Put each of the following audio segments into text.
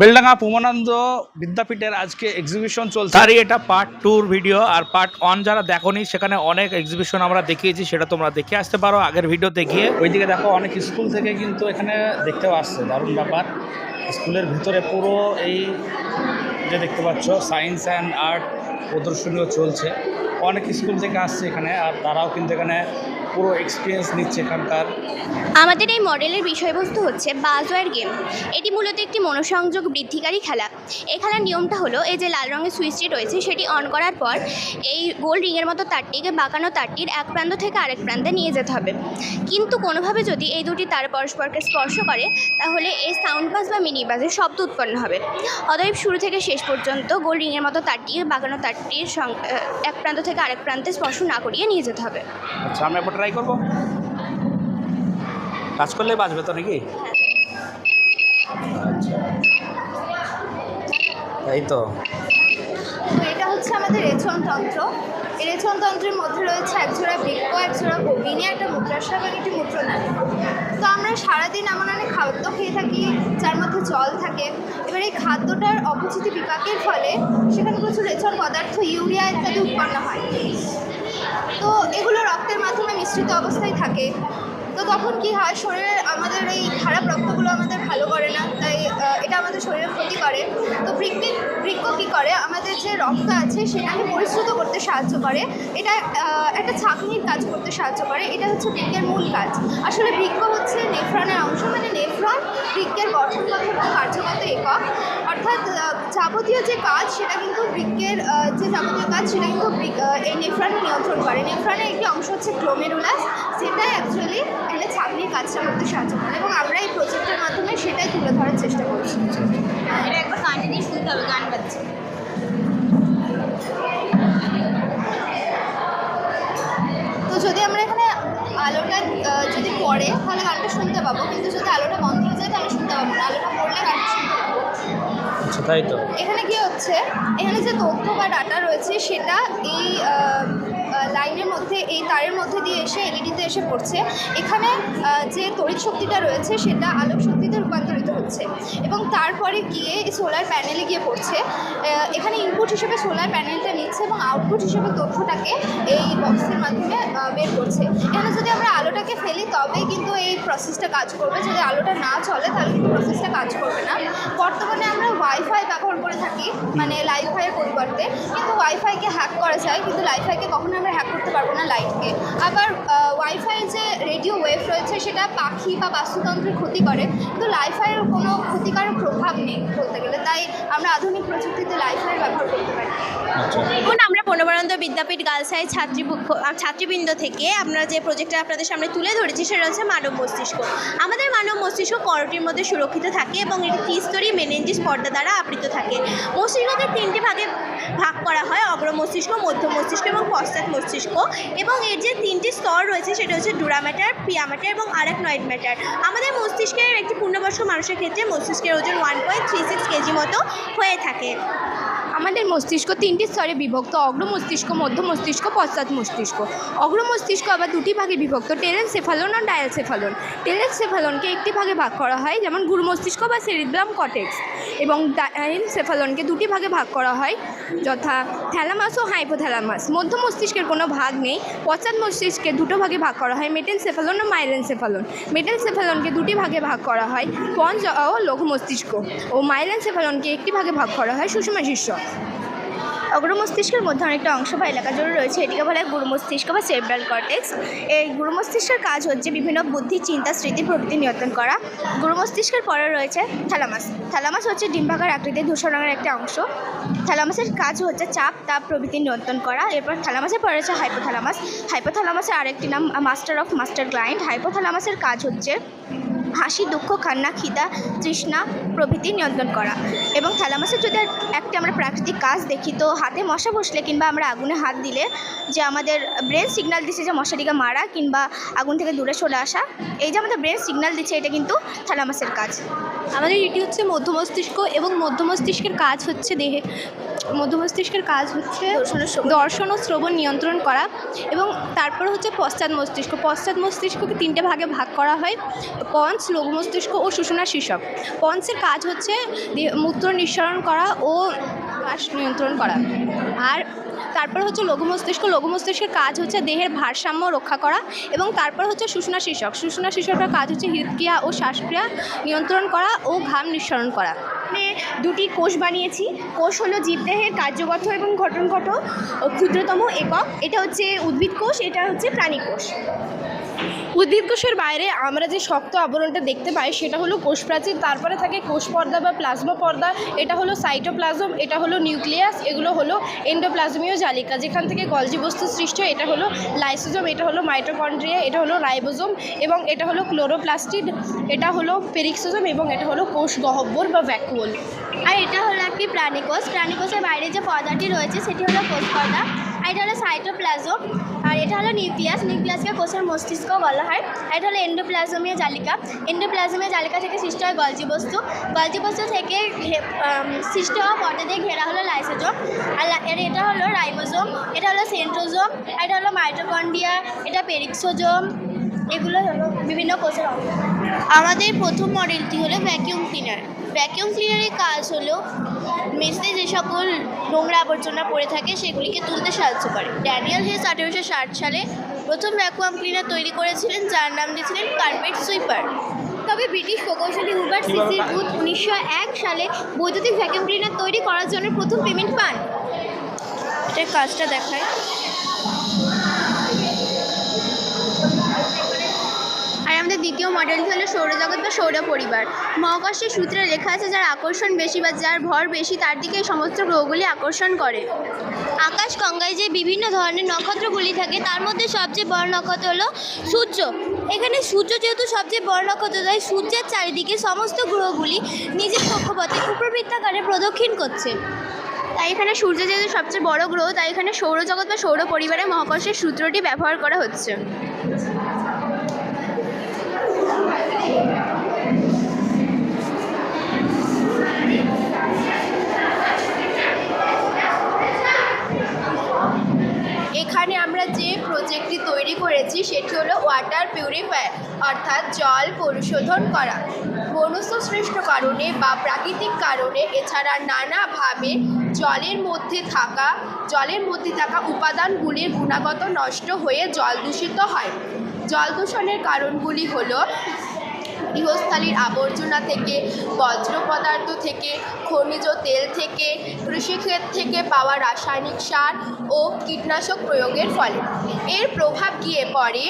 বেলডাঙ্গা প্রমানন্দ বিদ্যাপীঠের আজকে এক্সিবিশন চলছে। তারই এটা পার্ট টুর ভিডিও আর পার্ট ওয়ান যারা দেখোনি, সেখানে অনেক এক্সিবিশন আমরা দেখিয়েছি, সেটা তোমরা দেখে আসতে পারো আগের ভিডিওতে গিয়ে। ওইদিকে দেখো, অনেক স্কুল থেকে কিন্তু এখানে দেখতেও আসছে, দারুণ ব্যাপার। স্কুলের ভিতরে পুরো এই যে দেখতে পাচ্ছ সায়েন্স অ্যান্ড আর্ট প্রদর্শনীও চলছে। অনেক স্কুল থেকে আসছে এখানে, আর তারাও কিন্তু এখানে পুরো এক্সপিরিয়েন্স নিচ্ছে এখানকার। আমাদের এই মডেলের বিষয়বস্তু হচ্ছে বাজওয়ার গেম এটি মূলত একটি মনোসংযোগ বৃদ্ধিকারী খেলা। এই খেলার নিয়মটা হলো এই যে লাল রঙের সুইচটি রয়েছে সেটি অন করার পর এই গোল রিংয়ের মতো তারটিকে বাঁকানো তারটির এক প্রান্ত থেকে আরেক প্রান্তে নিয়ে যেতে হবে। কিন্তু কোনোভাবে যদি এই দুটি তার পরস্পরকে স্পর্শ করে তাহলে এই সাউন্ড বাস বা মিনি বাসের শব্দ উৎপন্ন হবে। অতএব শুরু থেকে শেষ পর্যন্ত গোল রিংয়ের মতো তারটি বাঁকানো তারটির এক প্রান্ত থেকে আরেক প্রান্তে স্পর্শ না করিয়ে নিয়ে যেতে হবে। আচ্ছা আমরা একবার ট্রাই করব? কাজ করলে বাঁচবে তো নাকি? আচ্ছা। তাই তো। তো এটা হচ্ছে আমাদের রেচনতন্ত্র এই রেচনতন্ত্রের মধ্যে রয়েছে একজোড়া বৃক্ষ, একজোড়া গভীনী একটা মুদ্রাসা এবং একটি মুদ্রনালী তো আমরা সারাদিন এমন অনেক খাদ্য খেয়ে থাকি, যার মধ্যে জল থাকে। এবার এই খাদ্যটার অপচিতি বিপাকের ফলে সেখানে প্রচুর রেচন পদার্থ, ইউরিয়া ইত্যাদি উৎপন্ন হয়। তো এগুলো রক্তের মাধ্যমে মিশ্রিত অবস্থায় থাকে। তো তখন কি হয়, শরীরের আমাদের এই খারাপ রক্তগুলো আমাদের ভালো করে না, তাই এটা আমাদের শরীরের ক্ষতি করে। তো বৃক্ষ বৃক্ষ কী করে, আমাদের যে রক্ত আছে সেটাকে পরিশ্রুত করতে সাহায্য করে। এটা একটা ছাঁকনির কাজ করতে সাহায্য করে, এটা হচ্ছে বৃক্ষের মূল কাজ। আসলে বৃক্ষ হচ্ছে নেফ্রনের অংশ মানে নেফ্রন বৃক্ষের গঠনগত এবং কার্যগত একক। অর্থাৎ যাবতীয় যে কাজ সেটা কিন্তু বৃক্ষের যে যাবতীয় কাজ সেটা কিন্তু এই নেফ্রনে নিয়ন্ত্রণ করে। নেফ্রনের একটি অংশ হচ্ছে গ্লোমেরুলাস সেটাই অ্যাকচুয়ালি এখানে ছাঁকনির কাজটা করতে সাহায্য করে এবং আমরা এই প্রজেক্টের মাধ্যমে সেটাই তুলে ধরার চেষ্টা করছি। এটা একবার কানে দিয়ে শুনতে হবে গান বাজছে। তো যদি আমরা এখানে আলোটা যদি পড়ে তাহলে গানটা শুনতে পাবো। কিন্তু যদি আলোটা বন্ধ হয়ে যায় তাহলে শুনতে পাবো না। আলোটা পড়লে গানটা শুনতে পাবো। আচ্ছা তাই তো। এখানে কি হচ্ছে? এখানে যে তথ্য বা ডাটা রয়েছে সেটা এই লাইনের মধ্যে, এই তারের মধ্যে দিয়ে এসে এলইডিতে এসে পড়ছে। এখানে যে তড়িৎ শক্তিটা রয়েছে, সেটা আলোক শক্তিতে হচ্ছে এবং তারপরে গিয়ে এই সোলার প্যানেলে গিয়ে পড়ছে। এখানে ইনপুট হিসেবে সোলার প্যানেলটা নিচ্ছে এবং আউটপুট হিসেবে তথ্যটাকে এই বক্সের মাধ্যমে বের করছে। এখানে যদি আমরা আলোটাকে ফেলি, তবেই কিন্তু এই প্রসেসটা কাজ করবে। যদি আলোটা না চলে, তাহলে কিন্তু প্রসেসটা কাজ করবে না। বর্তমানে আমরা ওয়াইফাই ব্যবহার করে থাকি মানে লাইফাইয়ের পরিবর্তে। কিন্তু ওয়াইফাইকে হ্যাক করা যায়, কিন্তু লাইফাইকে কখনো আমরা হ্যাক পারব না লাইটকে আবার ওয়াইফাই যে রেডিও ওয়েভ রয়েছে সেটা পাখি বা বাস্তুতন্ত্রের ক্ষতি করে। কিন্তু লাইফাইয়ের কোনো ক্ষতিকারক প্রভাব নেই বলতে গেলে। তাই আমরা আধুনিক প্রযুক্তিতে লাইফাই ব্যবহার করতে পারি। আচ্ছা। এখন আমরা পূর্ণবানন্দ বিদ্যাপীঠ গার্লস হাই ছাত্রীপক্ষ ছাত্রীবৃন্দ থেকে আমরা যে প্রজেক্টটা আপনাদের সামনে তুলে ধরেছি সেটা হচ্ছে মানব মস্তিষ্ক। আমাদের মানব মস্তিষ্ক করটির মধ্যে সুরক্ষিত থাকে এবং এটি ত্রিস্তরী মেনেঞ্জিস পর্দা দ্বারা আবৃত থাকে। মস্তিষ্ককে তিনটি ভাগে ভাগ করা হয় অগ্র মস্তিষ্ক মধ্য মস্তিষ্ক এবং পশ্চাৎ মস্তিষ্ক এবং এর যে তিনটি স্তর রয়েছে সেটা হচ্ছে ডুরা ম্যাটার, পিয়া ম্যাটার এবং আরেকনয়েড ম্যাটার। আমাদের মস্তিষ্কের একটি পূর্ণবয়স্ক মানুষের ক্ষেত্রে মস্তিষ্কের ওজন one point three six KG মতো হয়ে থাকে। আমাদের মস্তিষ্ক তিনটি স্তরে বিভক্ত, অগ্র মস্তিষ্ক, মধ্য মস্তিষ্ক, পশ্চাৎ মস্তিষ্ক। অগ্র মস্তিষ্ক আবার দুটি ভাগে বিভক্ত টেলেনসেফালন ও ডায়ালসেফালন টেলেনসেফালনকে একটি ভাগে ভাগ করা হয়, যেমন গুরু মস্তিষ্ক বা সেরিব্রাম কটেক্স এবং ডায়ালসেফালনকে দুটি ভাগে ভাগ করা হয়, যথা থ্যালামাস ও হাইপোথ্যালামাস। মধ্য মস্তিষ্কের কোনো ভাগ নেই, পশ্চাৎ মস্তিষ্কে দুটো ভাগে ভাগ করা হয়, মেটেল সেফালন ও মাইলেনসেফালন মেটেনসেফালনকে দুটি ভাগে ভাগ করা হয় পঞ্চ ও লঘু মস্তিষ্ক। ও মাইলেনসেফালনকে একটি ভাগে ভাগ করা হয়, সুষমা শীর্ষ অগ্র মস্তিষ্কের মধ্যে অনেকটা অংশ বা এলাকা জুড়ে রয়েছে। এটিকে বলা হয় গুরু মস্তিষ্ক বা সেরেব্রাল কর্টেক্স এই গুরু মস্তিষ্কের কাজ হচ্ছে বিভিন্ন বুদ্ধি, চিন্তা, স্মৃতি প্রভৃতি নিয়ন্ত্রণ করা। গুরু মস্তিষ্কের পরে রয়েছে থ্যালামাস থ্যালামাস হচ্ছে ডিম্বাকার আকৃতির ধূসর রঙের একটা অংশ। থ্যালামাসের কাজ হচ্ছে চাপ, তাপ প্রভৃতি নিয়ন্ত্রণ করা। এরপর থ্যালামাসের পরে রয়েছে হাইপোথ্যালামাস হাইপোথ্যালামাসের আরেকটি নাম মাস্টার অফ মাস্টার ক্লায়েন্ট হাইপোথ্যালামাসের কাজ হচ্ছে হাসি, দুঃখ, কান্না, খিদা, তৃষ্ণা প্রভৃতি নিয়ন্ত্রণ করা। এবং থ্যালামাসের যদি একটি আমরা প্রাকৃতিক কাজ দেখি, তো হাতে মশা বসলে কিংবা আমরা আগুনে হাত দিলে যে আমাদের ব্রেন সিগন্যাল দিচ্ছে যে মশাটিকে মারা কিংবা আগুন থেকে দূরে সরে আসা, এই যে আমাদের ব্রেন সিগন্যাল দিচ্ছে এটা কিন্তু থ্যালামাসের কাজ। আমাদের এটি হচ্ছে মধ্য মস্তিষ্ক এবং মধ্য মস্তিষ্কের কাজ হচ্ছে দেহে মধ্য মস্তিষ্কের কাজ হচ্ছে দর্শন ও শ্রবণ। নিয়ন্ত্রণ করা এবং তারপর হচ্ছে পশ্চাৎ মস্তিষ্ক। পশ্চাৎ মস্তিষ্ককে তিনটে ভাগে ভাগ করা হয়। পঞ্চ লঘু মস্তিষ্ক ও সুষুনা শীর্ষক। পঞ্চের কাজ হচ্ছে মূত্র নিঃসরণ করা ও শ্বাস নিয়ন্ত্রণ করা। আর তারপর হচ্ছে লঘু মস্তিষ্ক। লঘু মস্তিষ্কের কাজ হচ্ছে দেহের ভারসাম্য রক্ষা করা এবং তারপর হচ্ছে সুষুনা শীর্ষক। সুষুনা শীর্ষকের কাজ হচ্ছে হৃদক্রিয়া ও শ্বাসক্রিয়া নিয়ন্ত্রণ করা ও ঘাম নিঃসরণ করা। এখানে দুটি কোষ বানিয়েছি। কোষ হলো জীবদেহের কার্যগত এবং গঠনগত ও ক্ষুদ্রতম একক। এটা হচ্ছে উদ্ভিদ কোষ, এটা হচ্ছে প্রাণী কোষ। উদ্ভিদ কোষের বাইরে আমরা যে শক্ত আবরণটা দেখতে পাই, সেটা হলো কোষ প্রাচীর তারপরে থাকে কোষ পর্দা বা প্লাজমা পর্দা। এটা হলো সাইটোপ্লাজম, এটা হলো নিউক্লিয়াস, এগুলো হলো এন্ডোপ্লাজমীয় জালিকা। যেখান থেকে গলজি বস্তু সৃষ্টি হয় এটা হলো লাইসোজোম, এটা হলো মাইটোকন্ড্রিয়া, এটা হলো রাইবোজোম এবং এটা হলো ক্লোরোপ্লাস্টিড, এটা হলো পেরিক্সোজোম এবং এটা হলো কোষ গহ্বর বা ভ্যাকুয়াল আর এটা হলো একটি প্রাণীকোষ। প্রাণীকোষের বাইরে যে পর্দাটি রয়েছে সেটি হলো কোষ পর্দা আর এটা হলো সাইটোপ্লাজম। আর এটা হলো নিউক্লিয়াস। নিউক্লিয়াসকে কোষের মস্তিষ্ক বলা হয়। এটা হলো এন্ডোপ্লাজমীয় জালিকা। এন্ডোপ্লাজমীয় জালিকা থেকে সৃষ্টি হয় গলজি বস্তু গলজি বস্তু থেকে আম, হওয়া পর্দা দিয়ে ঘেরা হলো লাইসোজোম। আর এটা হলো রাইবোজোম। এটা হলো সেন্ট্রোজোম। আর এটা হলো মাইটোকন্ডিয়া এটা পেরিক্সোজোম। এগুলো হলো বিভিন্ন কোষের অঙ্গ। আমাদের প্রথম মডেলটি হলো ভ্যাকিউম ক্লিনার ভ্যাকিউম ক্লিনারের কাজ হলো মেঝেতে যে সকল নোংরা আবর্জনা পড়ে থাকে সেগুলিকে তুলতে সাহায্য করে। ড্যানিয়াল হেস আঠেরোশো ষাট সালে প্রথম ভ্যাকুয়াম ক্লিনার তৈরি করেছিলেন যার নাম দিয়েছিলেন কার্পেট সুইপার তবে ব্রিটিশ প্রকৌশলী হুবার্ট সিসির বুথ উনিশশো এক সালে বৈদ্যুতিক ভ্যাকুয়াম ক্লিনার তৈরি করার জন্য প্রথম পেমেন্ট পান। এটার কাজটা দেখায়। আমাদের দ্বিতীয় মডেলটি হলো? সৌরজগৎ বা সৌর পরিবার। মহাকাশের সূত্রে লেখা আছে, যার আকর্ষণ বেশি বা যার ভর বেশি, তার দিকে সমস্ত গ্রহগুলি আকর্ষণ করে। আকাশ গঙ্গায় যে বিভিন্ন ধরনের নক্ষত্রগুলি থাকে, তার মধ্যে সবচেয়ে বড় নক্ষত্র হলো সূর্য। এখানে সূর্য যেহেতু সবচেয়ে বড় নক্ষত্র, তাই সূর্যের চারিদিকে সমস্ত গ্রহগুলি নিজের কক্ষপথে উপবৃত্তাকারে প্রদক্ষিণ করছে। তাই এখানে সূর্য যেহেতু সবচেয়ে বড় গ্রহ, তাই এখানে সৌরজগৎ বা সৌর পরিবারে মহাকর্ষের সূত্রটি ব্যবহার করা হচ্ছে। এখানে আমরা যে প্রজেক্টটি তৈরি করেছি, সেটি হলো ওয়াটার পিউরিফায়ার অর্থাৎ জল পরিশোধন করা। মনুষ্য সৃষ্ট কারণে বা প্রাকৃতিক কারণে এছাড়া নানাভাবে জলের মধ্যে থাকা, জলের মধ্যে থাকা উপাদানগুলির গুণাগত নষ্ট হয়ে জল দূষিত হয়। জল দূষণের কারণগুলি হলো গৃহস্থালির আবর্জনা থেকে বজ্র পদার্থ থেকে, খনিজ তেল থেকে, কৃষিক্ষেত থেকে পাওয়া রাসায়নিক সার ও কীটনাশক প্রয়োগের ফলে। এর প্রভাব গিয়ে পড়ে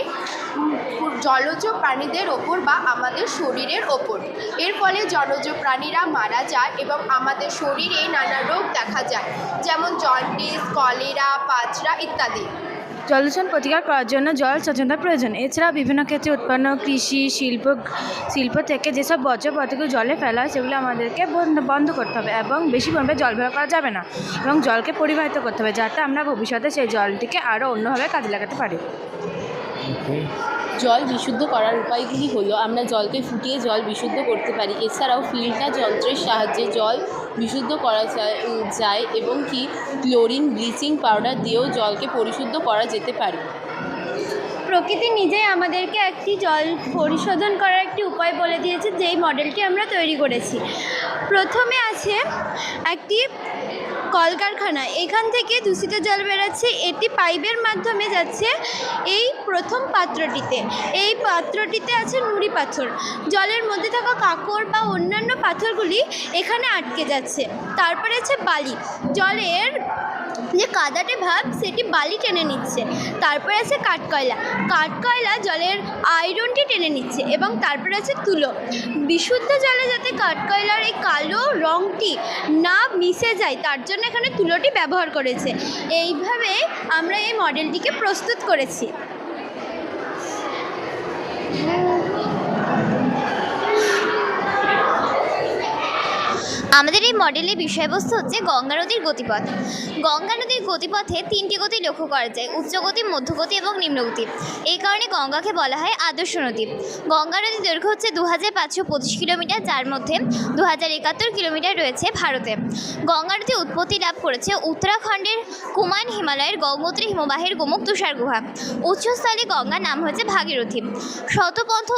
জলজ প্রাণীদের ওপর বা আমাদের শরীরের ওপর। এর ফলে জলজ প্রাণীরা মারা যায় এবং আমাদের শরীরে নানা রোগ দেখা যায়, যেমন জন্ডিস, কলেরা পাচরা ইত্যাদি। জলদূষণ প্রতিকার করার জন্য জল সচেতনতা প্রয়োজন। এছাড়া বিভিন্ন ক্ষেত্রে উৎপন্ন কৃষি, শিল্প শিল্প থেকে যেসব বর্জ্য পদার্থগুলো জলে ফেলা হয়, সেগুলো আমাদেরকে বন্ধ করতে হবে এবং বেশি পরিমাণে জল ব্যবহার করা যাবে না এবং জলকে পরিবাহিত করতে হবে যাতে আমরা ভবিষ্যতে সেই জলটিকে আরও অন্যভাবে কাজে লাগাতে পারি। জল বিশুদ্ধ করার উপায়গুলি হলো, আমরা জলকে ফুটিয়ে জল বিশুদ্ধ করতে পারি। এছাড়াও ফিল্টার যন্ত্রের সাহায্যে জল বিশুদ্ধ করা যায় এবং কি ক্লোরিন ব্লিচিং পাউডার দিয়েও জলকে পরিশুদ্ধ করা যেতে পারে। প্রকৃতি নিজেই আমাদেরকে একটি জল পরিশোধন করার একটি উপায় বলে দিয়েছে, যেই মডেলটি আমরা তৈরি করেছি। প্রথমে আছে একটি কলকারখানা। এখান থেকে দূষিত জল বেরোচ্ছে, এটি পাইপের মাধ্যমে যাচ্ছে এই প্রথম পাত্রটিতে। এই পাত্রটিতে আছে নুড়ি পাথর। জলের মধ্যে থাকা কাকড় বা অন্যান্য পাথরগুলি এখানে আটকে যাচ্ছে। তারপরে আছে বালি। জলের যে কাদাটে ভাব সেটি বালি টেনে নিচ্ছে। তারপরে আছে কাঠকয়লা। কাঠকয়লা জলের আয়রনটি টেনে নিচ্ছে এবং তারপরে আছে তুলো। বিশুদ্ধ জলে যাতে কাঠকয়লার এই কালো রঙটি না মিশে যায়, তার জন্য এখানে তুলোটি ব্যবহার করেছে। এইভাবে আমরা এই মডেলটিকে প্রস্তুত করেছি। আমাদের এই মডেলের বিষয়বস্তু হচ্ছে গঙ্গা নদীর গতিপথ। গঙ্গা নদীর গতিপথে তিনটি গতি লক্ষ্য করা যায় উচ্চগতি মধ্যগতি এবং নিম্নগতি। এই কারণে গঙ্গাকে বলা হয় আদর্শ নদী। গঙ্গা নদীর দৈর্ঘ্য হচ্ছে দু হাজার পাঁচশো পঁচিশ কিলোমিটার, যার মধ্যে দু হাজার একাত্তর কিলোমিটার রয়েছে ভারতে। গঙ্গা নদী উৎপত্তি লাভ করেছে উত্তরাখণ্ডের কুমান হিমালয়ের গঙ্গোত্রী হিমবাহের গোমুখ তুষার গুহা। উচ্চস্থলে গঙ্গার নাম হয়েছে ভাগীরথী। শতপথ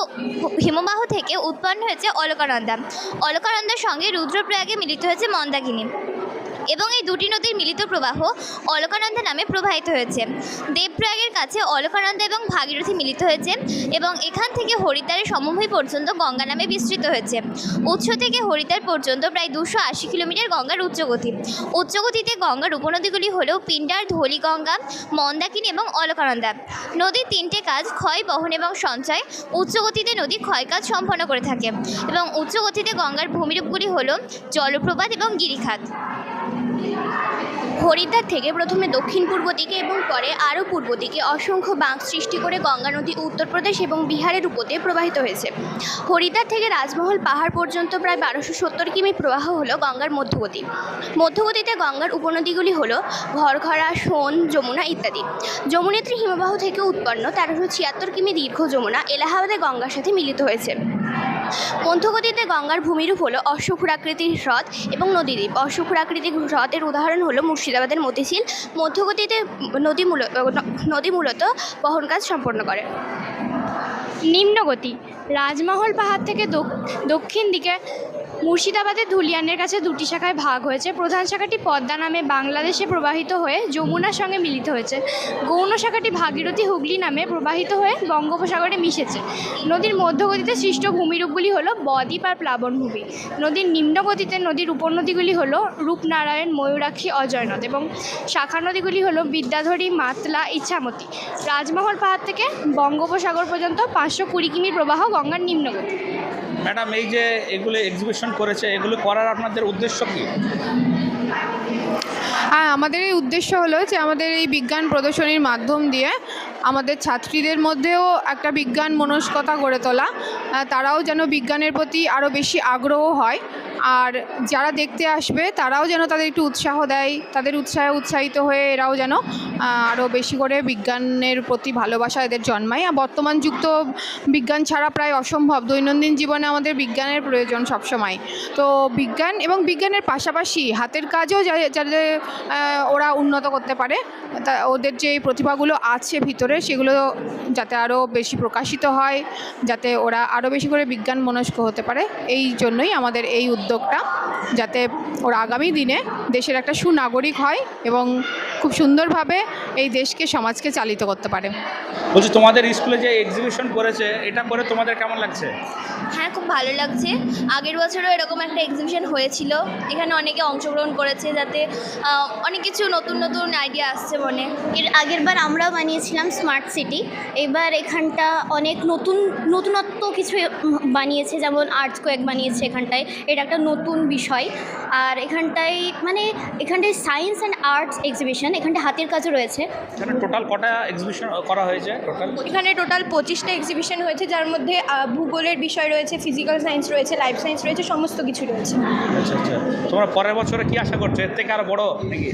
হিমবাহ থেকে উৎপন্ন হয়েছে অলকানন্দা। অলকানন্দার সঙ্গে রুদ্রপ্রয়াগে মিলিত হয়েছে মন্দাকিনী। এবং এই দুটি নদীর মিলিত প্রবাহ অলকানন্দা নামে প্রবাহিত হয়েছে। দেবপ্রয়াগের কাছে অলকানন্দা এবং ভাগীরথী মিলিত হয়েছে এবং এখান থেকে হরিদ্বারের সমভূমি পর্যন্ত গঙ্গা নামে বিস্তৃত হয়েছে। উৎস থেকে হরিদ্বার পর্যন্ত প্রায় দুশো আশি কিলোমিটার গঙ্গার উচ্চগতি। উচ্চগতিতে গঙ্গার উপনদীগুলি হল পিণ্ডার, ধলিগঙ্গা, মন্দাকিনী এবং অলকানন্দা। নদীর তিনটে কাজ ক্ষয়, বহন এবং সঞ্চয়। উচ্চগতিতে নদী ক্ষয় কাজ সম্পন্ন করে থাকে এবং উচ্চগতিতে গঙ্গার ভূমিরূপগুলি হল জলপ্রপাত এবং গিরিখাত। হরিদ্বার থেকে প্রথমে দক্ষিণ পূর্ব দিকে এবং পরে আরও পূর্ব দিকে অসংখ্য বাঁক সৃষ্টি করে গঙ্গা নদী উত্তরপ্রদেশ এবং বিহারের উপরে প্রবাহিত হয়েছে। হরিদ্বার থেকে রাজমহল পাহাড় পর্যন্ত প্রায় বারোশো সত্তর কিমি প্রবাহ হলো গঙ্গার মধ্যগতি মধ্যগতিতে গঙ্গার উপনদীগুলি হলো ঘরঘরা, সোন, যমুনা ইত্যাদি। যমুনেত্রী হিমবাহ থেকে উৎপন্ন তেরোশো ছিয়াত্তর কিমি দীর্ঘ যমুনা এলাহাবাদে গঙ্গার সাথে মিলিত হয়েছে। মধ্যগতিতে গঙ্গার ভূমিরূপ হলো অশ্বক্ষুরাকৃতির হ্রদ এবং নদীদ্বীপ। অশ্বক্ষুরাকৃতির হ্রদের উদাহরণ হলো মুর্শিদাবাদের মতিঝিল। মধ্যগতিতে নদী মূল নদী মূলত বহন কাজ সম্পন্ন করে। নিম্নগতি, রাজমহল পাহাড় থেকে দক্ষিণ দিকে মুর্শিদাবাদের ধুলিয়ানের কাছে দুটি শাখায় ভাগ হয়েছে। প্রধান শাখাটি পদ্মা নামে বাংলাদেশে প্রবাহিত হয়ে যমুনার সঙ্গে মিলিত হয়েছে। গৌণ শাখাটি ভাগীরথী হুগলি নামে প্রবাহিত হয়ে বঙ্গোপসাগরে মিশেছে। নদীর মধ্যগতিতে সৃষ্ট ভূমিরূপগুলি হলো বদ্বীপ আর প্লাবনভূমি। নদীর নিম্নগতিতে নদীর উপনদীগুলি হলো রূপনারায়ণ, ময়ূরাক্ষী, অজয়নদ এবং শাখা নদীগুলি হলো বিদ্যাধরী, মাতলা ইচ্ছামতি রাজমহল পাহাড় থেকে বঙ্গোপসাগর পর্যন্ত পাঁচশো কুড়ি কিমি প্রবাহ গঙ্গার নিম্নগতি। ম্যাডাম, এই যে এগুলো এক্সিবিশন করেছে, এগুলো করার আপনাদের উদ্দেশ্য কি? আমাদের এই উদ্দেশ্য হলো যে আমাদের এই বিজ্ঞান প্রদর্শনীর মাধ্যম দিয়ে আমাদের ছাত্রীদের মধ্যেও একটা বিজ্ঞান মনস্কতা গড়ে তোলা তারাও যেন বিজ্ঞানের প্রতি আরও বেশি আগ্রহ হয়। আর যারা দেখতে আসবে, তারাও যেন তাদের একটু উৎসাহ দেয়, তাদের উৎসাহে উৎসাহিত হয়ে এরাও যেন আরও বেশি করে বিজ্ঞানের প্রতি ভালোবাসা এদের জন্মায়। আর বর্তমান যুক্ত বিজ্ঞান ছাড়া প্রায় অসম্ভব। দৈনন্দিন জীবনে আমাদের বিজ্ঞানের প্রয়োজন সবসময়। তো বিজ্ঞান এবং বিজ্ঞানের পাশাপাশি হাতের কাজও যাতে ওরা উন্নত করতে পারে ওদের যে প্রতিভাগুলো আছে ভিতরে সেগুলো যাতে আরও বেশি প্রকাশিত হয়, যাতে ওরা আরও বেশি করে বিজ্ঞান মনস্ক হতে পারে, এই জন্যই আমাদের এই উদ্যোগটা, যাতে ওরা আগামী দিনে দেশের একটা সুনাগরিক হয় এবং খুব সুন্দরভাবে এই দেশকে সমাজকে চালিত করতে পারে। বলছি তোমাদের স্কুলে যে এক্সিবিশন করেছে এটা করে তোমাদের কেমন লাগছে? হ্যাঁ খুব ভালো লাগছে। আগের বছরও এরকম একটা এক্সিবিশন হয়েছিল। এখানে অনেকে অংশগ্রহণ করেছে যাতে অনেক কিছু নতুন নতুন আইডিয়া আসছে মনে। এর আগের বার আমরাও বানিয়েছিলাম স্মার্ট সিটি এবার এখানটা অনেক নতুন নতুনত্ব কিছু বানিয়েছে যেমন আর্টস কোয়েক বানিয়েছে এখানটায়। এটা একটা নতুন বিষয়। আর এখানটায় মানে এখানটায় সায়েন্স অ্যান্ড আর্টস এক্সিবিশন এখানটায় হাতের কাজও রয়েছে। এখানে টোটাল কটা এক্সিবিশন করা হয়েছে? টোটাল এখানে টোটাল পঁচিশটা এক্সিবিশন হয়েছে যার মধ্যে ভূগোলের বিষয় রয়েছে ফিজিক্যাল সায়েন্স রয়েছে লাইফ সায়েন্স রয়েছে সমস্ত কিছু রয়েছে। আচ্ছা আচ্ছা। তোমরা পরের বছরে কি আশা করছ? এর থেকে আরও বড় নাকি?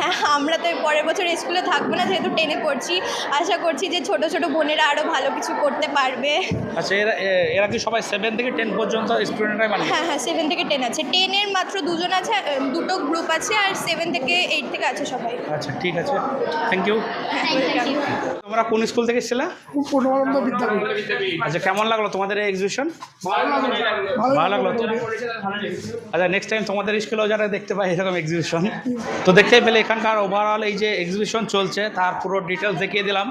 হ্যাঁ আমরা তো পরের বছর স্কুলে থাকব না যেহেতু টেনে পড়ছি। আশা করছি যে ছোট ছোট বোনেরা আরও ভালো কিছু করতে পারবে। আচ্ছা এরা এরা কি সবাই সেভেন থেকে টেন পর্যন্ত স্টুডেন্টরাই মানে? হ্যাঁ হ্যাঁ সেভেন থেকে টেন আছে। টেনের মাত্র দুজন আছে দুটো গ্রুপ আছে আর সেভেন থেকে এইট থেকে আছে সবাই। আচ্ছা ঠিক আছে। থ্যাংক ইউ তোমরা কোন স্কুল থেকে এসেছিলে? আচ্ছা কেমন লাগল তোমাদের এই এক্সিবিশন ভালো লাগল। আচ্ছা নেক্সট টাইম তোমাদের স্কুলেও যারা দেখতে পাই এরকম এক্সিবিশন তো দেখতেই পেলে এখানকার ওভারঅল এই যে এক্সিবিশন চলছে তার পুরো ডিটেলস দেখিয়ে দিলাম।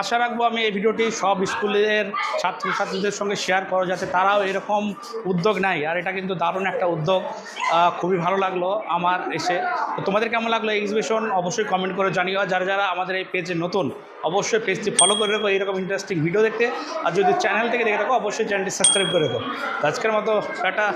আশা রাখব আমি এই ভিডিওটি সব স্কুলের ছাত্রছাত্রীদের সঙ্গে শেয়ার করো যাতে তারাও এরকম উদ্যোগ নেয়। আর এটা কিন্তু দারুণ একটা উদ্যোগ। খুবই ভালো লাগল আমার এসে। তোমাদের কেমন লাগল এক্সিবিশন অবশ্যই কমেন্ট করে জানিও। যারা যারা আমাদের এই পেজে নতুন, অবশ্যই পেজটি ফলো করে রাখো, এইরকম ইন্টারেস্টিং ভিডিও দেখতে। আর যদি চ্যানেল থেকে দেখে রাখো অবশ্যই চ্যানেলটি সাবস্ক্রাইব করে রাখো। আজকের মতো টাটা।